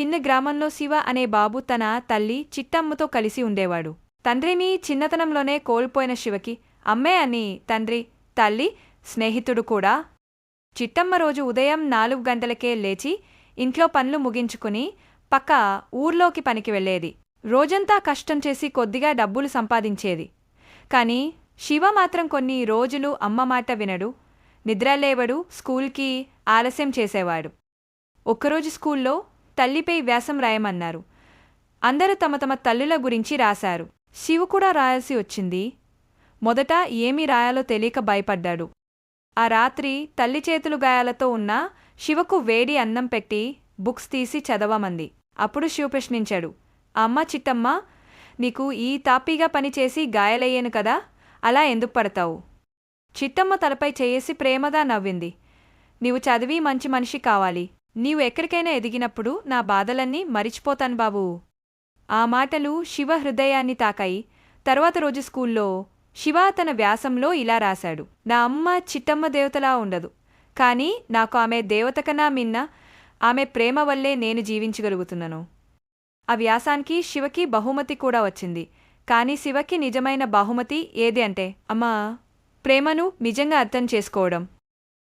చిన్న గ్రామంలో శివ అనే బాబు తన తల్లి చిట్టమ్మతో కలిసి ఉండేవాడు. తండ్రిని చిన్నతనంలోనే కోల్పోయిన శివకి అమ్మే అని తండ్రి తల్లి స్నేహితుడు కూడా. చిట్టమ్మ రోజు ఉదయం నాలుగు గంటలకే లేచి ఇంట్లో పనులు ముగించుకుని పక్క ఊర్లోకి పనికి వెళ్ళేది. రోజంతా కష్టం చేసి కొద్దిగా డబ్బులు సంపాదించేది. కాని శివ మాత్రం కొన్ని రోజులు అమ్మ మాట వినడు నిద్రలేవడు స్కూల్కి ఆలస్యం చేసేవాడు. ఒక్కరోజు స్కూల్లో తల్లిపై వ్యాసం రాయమన్నారు. అందరూ తమ తమ తల్లుల గురించి రాశారు. శివు కూడా రాయాల్సి వచ్చింది. మొదట ఏమి రాయాలో తెలియక భయపడ్డాడు. ఆ రాత్రి తల్లి చేతులు గాయాలతో ఉన్న శివకు వేడి అన్నం పెట్టి బుక్స్ తీసి చదవమంది. అప్పుడు శివ ప్రశ్నించాడు. అమ్మ చిట్టమ్మ నీకు ఈ తాపీగా పనిచేసి గాయాలయ్యాను కదా అలా ఎందుకు పడతావు? చిట్టమ్మ తలపై చేయేసి ప్రేమగా నవ్వింది. నీవు చదివి మంచి మనిషి కావాలి. నీవు ఎక్కడికైనా ఎదిగినప్పుడు నా బాధలన్నీ మరిచిపోతాను బాబూ. ఆ మాటలు శివ హృదయాన్ని తాకాయి. తర్వాత రోజు స్కూల్లో శివ తన వ్యాసంలో ఇలా రాశాడు. నా అమ్మ చిట్టమ్మ దేవతలా ఉండదు. కానీ నాకు ఆమె దేవత కన్నా మిన్న ఆమె ప్రేమ వల్లే నేను జీవించగలుగుతున్నాను. ఆ వ్యాసానికి శివకి బహుమతి కూడా వచ్చింది. కానీ శివకి నిజమైన బహుమతి ఏది అంటే అమ్మా ప్రేమను నిజంగా అర్థం చేసుకోవడం.